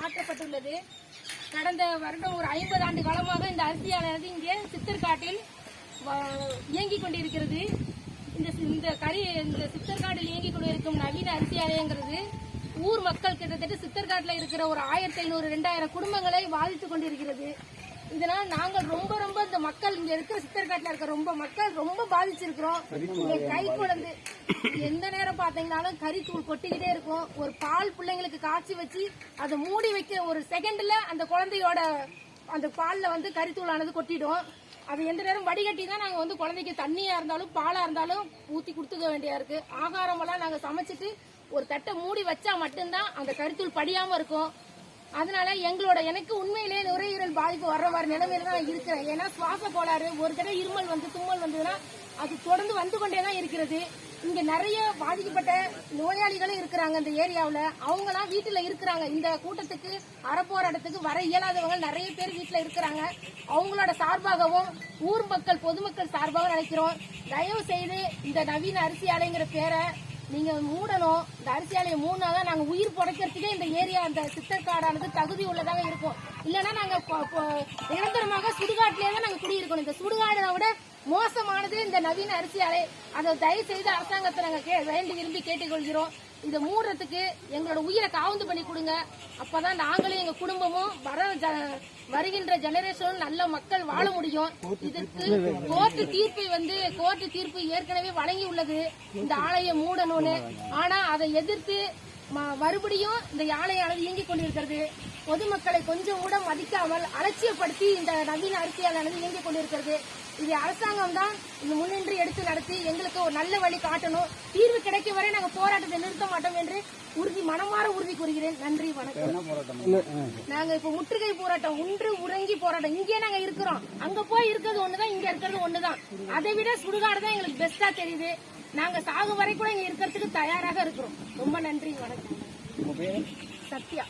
மாற்றப்பட்டுள்ளது. கடந்த வருடம் ஒரு ஐம்பது ஆண்டு காலமாக இந்த அரிசியானது இங்கே சித்தர்காட்டில் இயங்கிக் கொண்டிருக்கிறது. இந்த சி- இந்த கரி இந்த சித்தர்காட்டில் இயங்கிக் கொண்டிருக்கும் நவீன அரிசி ஆலயங்கிறது ஊர் மக்கள் கிட்டத்தட்ட சித்தர்காட்டில் இருக்கிற ஒரு ஆயிரத்தி ஐநூறு ரெண்டாயிரம் குடும்பங்களை பாதித்துக் கொண்டிருக்கிறது. இதனால் நாங்கள் ரொம்ப ரொம்ப இந்த மக்கள் இங்க இருக்கிற சித்தர்காட்டில் இருக்கிற ரொம்ப மக்கள் ரொம்ப பாதிச்சிருக்கிறோம். இங்க கை குழந்தை எந்த நேரம் பாத்தீங்கன்னாலும் கறித்தூள் கொட்டிக்கிட்டே இருக்கும். ஒரு பால் பிள்ளைங்களுக்கு காய்ச்சி வச்சு அதை மூடி வைக்க ஒரு செகண்ட்ல அந்த குழந்தையோட அந்த பால்ல வந்து கறித்தூளானது கொட்டிடும். அது எந்த நேரம் வடிகட்டி தான் நாங்க வந்து குழந்தைக்கு தண்ணியா இருந்தாலும் பாலா இருந்தாலும் ஊத்தி கொடுத்துக்க வேண்டியா இருக்கு. ஆகாரம் எல்லாம் நாங்க சமைச்சிட்டு ஒரு தட்டை மூடி வச்சா மட்டும்தான் அந்த கருத்தூள் படியாம இருக்கும். அதனால எங்களோட எனக்கு உண்மையிலே நுரையீரல் பாதிப்பு வர்ற மாதிரி நிலைமையில தான் இருக்கிறேன். ஏன்னா சுவாச கோளாறு ஒரு தடவை இருமல் வந்து தும்மல் வந்ததுன்னா அது தொடர்ந்து வந்து கொண்டே தான் இருக்கிறது. இங்க நிறைய பாதிக்கப்பட்ட நோயாளிகளும் இருக்கிறாங்க இந்த ஏரியாவில். அவங்கலாம் வீட்டுல இருக்கிறாங்க. இந்த கூட்டத்துக்கு அறப்போராட்டத்துக்கு வர இயலாதவங்க நிறைய பேர் வீட்டுல இருக்கிறாங்க. அவங்களோட சார்பாகவும் ஊர் மக்கள் பொதுமக்கள் சார்பாகவும் நினைக்கிறோம். தயவு செய்து இந்த நவீன அரிசி ஆலைங்கிற பேரை நீங்க மூடணும். இந்த அரிசியாலையை மூணாதான் நாங்க உயிர் புடைக்கிறதுக்கே இந்த ஏரியா அந்த சித்தர்காடானது தகுதி உள்ளதாக இருக்கும். இல்லைன்னா நாங்கள் நிரந்தரமாக சுடுகாட்டிலே தான் நாங்கள் குடியிருக்கணும் இந்த சுடுகாடை விட மோசமானது இந்த நவீன அரிசி ஆலை அதை தயவு செய்து அரசாங்கத்தை நாங்கள் கே- வேண்டி விரும்பி கேட்டுக்கொள்கிறோம். இதை மூடுறதுக்கு எங்களோட உயிரை காவந்து பண்ணி கொடுங்க. அப்பதான் நாங்களும் எங்க குடும்பமும் வர ஜ- வருகின்ற ஜெனரேஷனும் நல்ல மக்கள் வாழ முடியும். இதற்கு கோர்ட்டு தீர்ப்பை வந்து கோர்ட்டு தீர்ப்பு ஏற்கனவே வழங்கி உள்ளது இந்த ஆலையை மூடணும்னு. ஆனா அதை எதிர்த்து மறுபடியும் இந்த ஆலையானது இயங்கிக் கொண்டிருக்கிறது. பொதுமக்களை கொஞ்சம் கூட மதிக்காமல் அலட்சியப்படுத்தி இந்த நவீன அரசியலானது இயங்கிக் கொண்டிருக்கிறது. இது அரசாங்கம் தான் இது முன்னின்று எடுத்து நடத்தி எங்களுக்கு ஒரு நல்ல வழி காட்டணும். தீர்வு கிடைக்கும் வரை நாங்கள் போராட்டத்தை நிறுத்த மாட்டோம் என்று உறுதி மனமாற உறுதி கூறுகிறேன். நன்றி வணக்கம். நாங்க இப்ப முற்றுகை போராட்டம் ஒன்று உறங்கி போராட்டம். இங்கே நாங்க இருக்கிறோம். அங்க போய் இருக்கிறது ஒண்ணுதான் இங்க இருக்கிறது ஒண்ணுதான். அதை விட சுடுகாடு தான் எங்களுக்கு பெஸ்டா தெரியுது. நாங்க சாகு வரை கூட இங்க இருக்கிறதுக்கு தயாராக இருக்கிறோம். ரொம்ப நன்றி வணக்கம். சத்யா.